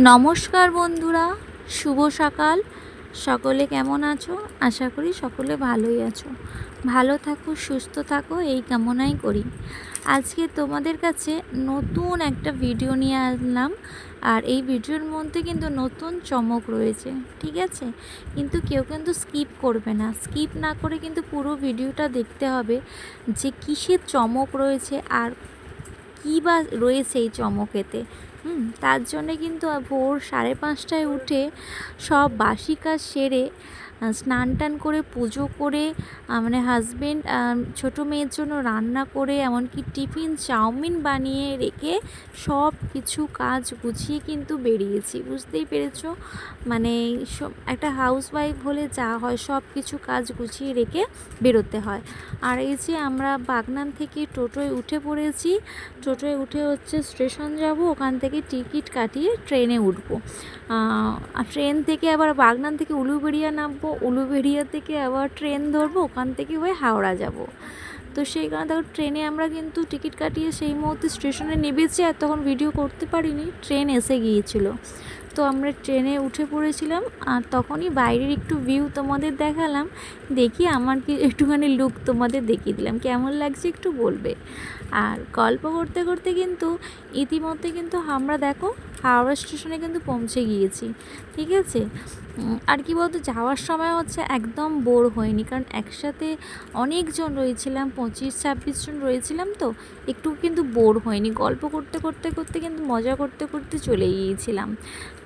নমস্কার বন্ধুরা, শুভ সকাল। সকলে কেমন আছো? আশা করি সকলে ভালোই আছো। ভালো থাকো, সুস্থ থাকো, এই কামনাই করি। আজকে তোমাদের কাছে নতুন একটা ভিডিও নিয়ে আসলাম। আর এই ভিডিওর মধ্যে কিন্তু নতুন চমক রয়েছে, ঠিক আছে? কিন্তু কেউ কিন্তু স্কিপ করবে না। স্কিপ না করে কিন্তু পুরো ভিডিওটা দেখতে হবে যে কিসের চমক রয়েছে আর কী বা রয়েছে এই চমকেতে। হুম তার জন্যে কিন্তু ভোর সাড়ে পাঁচটায় উঠে সব বাসি কাজ সেরে স্নান টান করে, পুজো করে মানে হাজব্যান্ড ছোটো মেয়ের জন্য রান্না করে, এমনকি টিফিন, চাউমিন বানিয়ে রেখে সব কিছু কাজ গুছিয়ে কিন্তু বেরিয়েছি। বুঝতেই পেরেছ? মানে একটা হাউস ওয়াইফ হলে যা হয়, সব কিছু কাজ গুছিয়ে রেখে বেরোতে হয়। আর এই যে আমরা বাগনান থেকে টোটোয় উঠে পড়েছি, টোটোয় উঠে হচ্ছে স্টেশন যাব, ওখান থেকে টিকিট কাটিয়ে ট্রেনে উঠবো। ট্রেন থেকে আবার বাগনান থেকে উলুবেড়িয়া নামবো উলুবেড়িয়া থেকে আবার ট্রেন ধরবো, ওখান থেকে হয়ে হাওড়া যাব। তো সেই কারণে দেখো ট্রেনে আমরা কিন্তু টিকিট কাটিয়ে সেই মুহূর্তে স্টেশনে নেমেছি, আর তখন ভিডিও করতে পারিনি ট্রেন এসে গিয়েছিল। তো আমরা ট্রেনে উঠে পড়েছিলাম আর তখনই বাইরের একটু ভিউ তোমাদের দেখালাম। দেখি আমার কি একটুখানি লুক তোমাদের দেখিয়ে দিলাম। কেমন লাগছে একটু বলবে। আর গল্প করতে করতে কিন্তু ইতিমধ্যে কিন্তু আমরা দেখো হাওড়া স্টেশনে কিন্তু পৌঁছে গিয়েছি। ঠিক আছে? আর কি বলতো, যাওয়ার সময় হচ্ছে একদম বোর হয়নি। কারণ একসাথে অনেকজন রয়েছিলাম, পঁচিশ, ছাব্বিশ জন রয়েছিলাম তো, একটু কিন্তু বোর হয়নি। গল্প করতে করতে করতে কিন্তু মজা করতে করতে চলে গিয়েছিলাম।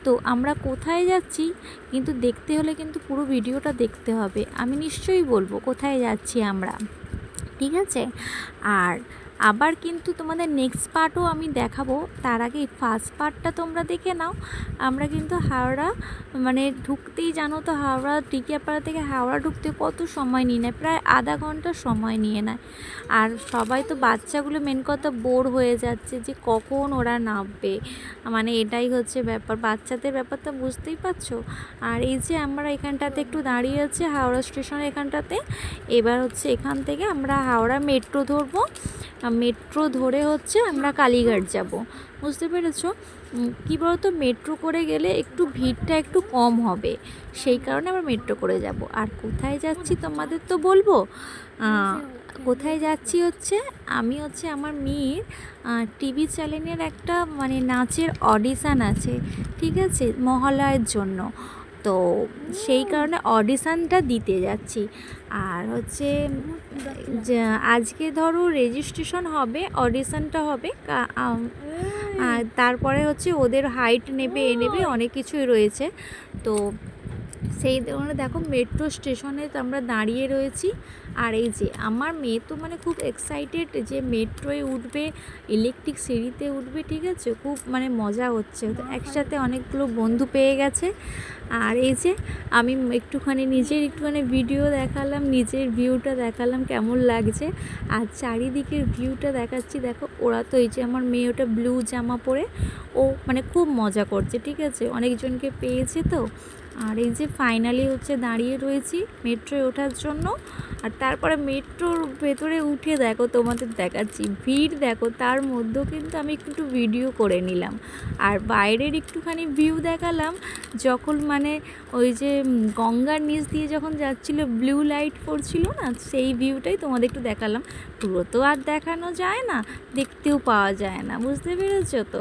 তো আমরা কোথায় যাচ্ছি? কিন্তু দেখতে হলে কিন্তু পুরো ভিডিওটা দেখতে হবে। আমি নিশ্চয়ই বলব কোথায় যাচ্ছি আমরা। ঠিক আছে? আর আবার কিন্তু তোমাদের নেক্সট পার্টও আমি দেখাবো। তার আগে ফার্স্ট পার্টটা তোমরা দেখে নাও। আমরা কিন্তু হাওড়া মানে ঢুকতেই জানো তো হাওড়া, টিকিয়াপাড়া থেকে হাওড়া ঢুকতে কত সময় নিয়ে নেয়? প্রায় আধা ঘণ্টা সময় নিয়ে নেয়। আর সবাই তো বাচ্চাগুলো মেন কথা বোর হয়ে যাচ্ছে যে কখন ওরা নামবে। মানে এটাই হচ্ছে ব্যাপার। বাচ্চাদের ব্যাপারটা বুঝতেই পারছ? আর এই যে আমরা এখানটাতে একটু দাঁড়িয়ে আছি, হাওড়া স্টেশন এখানটাতে। এবার হচ্ছে এখান থেকে আমরা হাওড়া মেট্রো ধরবো। মেট্রো ধরে হচ্ছে আমরা কালীঘাট যাব। বুঝতে পেরেছ? কী বলতো? মেট্রো করে গেলে একটু ভিড়টা একটু কম হবে। সেই কারণে আমরা মেট্রো করে যাব। আর কোথায় যাচ্ছি তোমাদের তো বলব? কোথায় যাচ্ছি হচ্ছে? আমি হচ্ছে আমার মেয়ের টিভি চ্যানেলের একটা মানে নাচের অডিশান আছে, ঠিক আছে? মহালয়ের জন্য। তো সেই কারণে অডিশানটা দিতে যাচ্ছি। আর হচ্ছে আজকে ধরো রেজিস্ট্রেশন হবে অডিশানটা হবে তারপরে হচ্ছে ওদের হাইট নেবে এ নেবে অনেক কিছুই রয়েছে। তো সেই ধরনের দেখো মেট্রো স্টেশনে আমরা দাঁড়িয়ে রয়েছি। আর এই যে আমার মেয়ে তো মানে খুব এক্সাইটেড যে মেট্রোয় উঠবে ইলেকট্রিক সিঁড়িতে উঠবে, ঠিক আছে? খুব মানে মজা হচ্ছে। তো একসাথে অনেকগুলো বন্ধু পেয়ে গেছে। আর এই যে আমি একটুখানি নিজের একটুখানি ভিডিও দেখালাম, নিজের ভিউটা দেখালাম কেমন লাগছে। আর চারিদিকের ভিউটা দেখাচ্ছি, দেখো ওরা তো এই যে আমার মেয়ে ওটা ব্লু জামা পরে, ও মানে খুব মজা করছে, ঠিক আছে? অনেকজনকে পেয়েছে তো। আর এই যে ফাইনালি হচ্ছে দাঁড়িয়ে রয়েছি মেট্রোয় ওঠার জন্য। আর তারপরে মেট্রোর ভেতরে উঠে দেখো তোমাদের দেখাচ্ছি। ভিড় দেখো, তার মধ্যেও কিন্তু আমি একটু ভিডিও করে নিলাম। আর বাইরের একটুখানি ভিউ দেখালাম, যখন মানে ওই যে গঙ্গার নিচ দিয়ে যখন যাচ্ছিল ব্লু লাইট পড়ছিল না, সেই ভিউটাই তোমাদের একটু দেখালাম। পুরো তো আর দেখানো যায় না, দেখতেও পাওয়া যায় না, বুঝতে পেরেছ তো?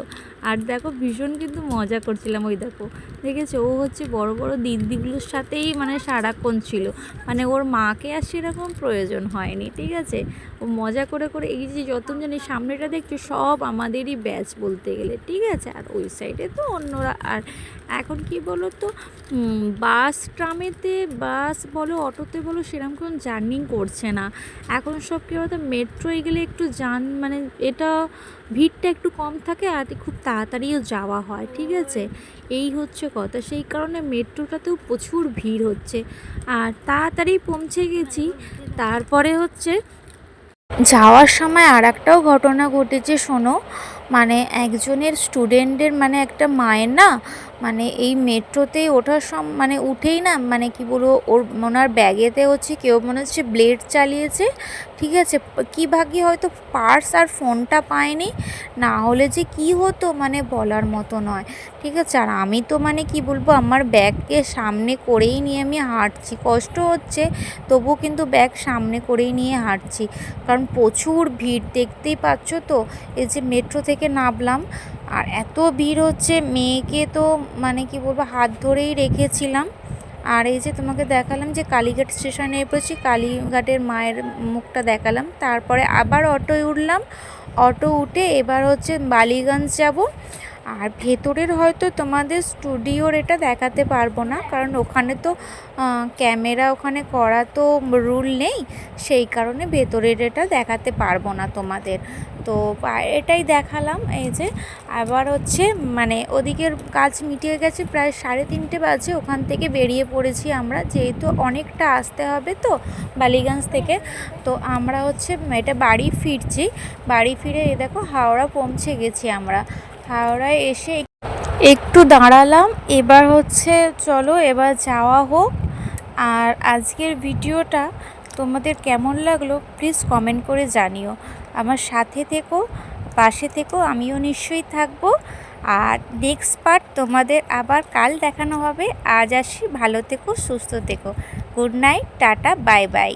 আর দেখো ভীষণ কিন্তু মজা করছিলাম ওই দেখো। দেখেছ? ও হচ্ছে বড় বড় দিদিগুলোর সাথেই মানে সারাক্ষণ ছিল। মানে ওর মাকে আর সেরকম প্রয়োজন হয়নি, ঠিক আছে? ও মজা করে করে এই যে যতজন জানি সামনেটা দেখছ সব আমাদেরই ব্যাচ বলতে গেলে, ঠিক আছে? আর ওই সাইডে তো অন্যরা। আর এখন কি বলো তো বাস ট্রামেতে বাস বলো, অটোতে বলো, সেরকম কোনো জার্নি করছে না। এখন সব কী বলতো? মেট্রোয় গেলে একটু যান মানে এটা ভিড়টা একটু কম থাকে আর খুব তাড়াতাড়িও যাওয়া হয়, ঠিক আছে? এই হচ্ছে কথা। সেই কারণে মেট্রোটাতেও প্রচুর ভিড় হচ্ছে। আর তাড়াতাড়ি পৌঁছে গেছি। তারপরে হচ্ছে যাওয়ার সময় আর একটাও ঘটনা ঘটেছে, শোনো। মানে একজনের স্টুডেন্টের মানে একটা মায়ের না মানে এই মেট্রোতেই ওঠার সম মানে উঠেই না মানে কি বলব, ওর, ওনার ব্যাগেতে হচ্ছে কেউ মনে হচ্ছে ব্লেড চালিয়েছে। ঠিক আছে, কী ভাগ্যে হয়তো পার্স আর ফোনটা পায়নি, না হলে যে কি হতো মানে বলার মতো নয়। ঠিক আছে, আর আমি তো মানে কি বলব, আমার ব্যাগকে সামনে করেই নিয়ে আমি হাঁটছি। কষ্ট হচ্ছে, তবুও কিন্তু ব্যাগ সামনে করেই নিয়ে হাঁটছি। কারণ প্রচুর ভিড় দেখতেই পাচ্ছ তো, এই যে মেট্রো থেকে নামলাম, আর এত ভিড় হচ্ছে, মেয়েকে তো মানে কি বলব, হাত ধরেই রেখেছিলাম। আর এই যে তোমাকে দেখালাম যে কালীঘাট স্টেশনে এসেছি, কালীঘাটের মায়ের মুখটা দেখালাম। তারপরে আবার অটোয় উঠলাম। অটো উঠে এবার হচ্ছে বালিগঞ্জ যাব। আর ভেতরের হয়তো তোমাদের স্টুডিওর এটা দেখাতে পারব না, কারণ ওখানে তো ক্যামেরা ওখানে করা তো রুল নেই। সেই কারণে ভেতরের এটা দেখাতে পারব না তোমাদের। তো এটাই দেখালাম, এই যে। আবার হচ্ছে মানে ওদিকের কাজ মিটিয়ে গেছে, প্রায় সাড়ে তিনটে বাজে, ওখান থেকে বেরিয়ে পড়েছি আমরা, যেহেতু অনেকটা আসতে হবে তো বালিগঞ্জ থেকে। তো আমরা হচ্ছে, এটা বাড়ি ফিরছি, বাড়ি ফিরে এ দেখো হাওড়া পৌঁছে গেছি আমরা। হাওড়ায় এসে একটু দাঁড়ালাম, এবার হচ্ছে চলো, এবার যাওয়া হোক। আর আজকের ভিডিওটা তোমাদের কেমন লাগল প্লিজ কমেন্ট করে জানিও। আমার সাথে থেকো, পাশে থেকো, আমিও নিশ্চয়ই থাকব। আর নেক্সট পার্ট তোমাদের আবার কাল দেখানো হবে। আজ আসি, ভালো থেকো, সুস্থ থেকো। Good night, tata, bye bye.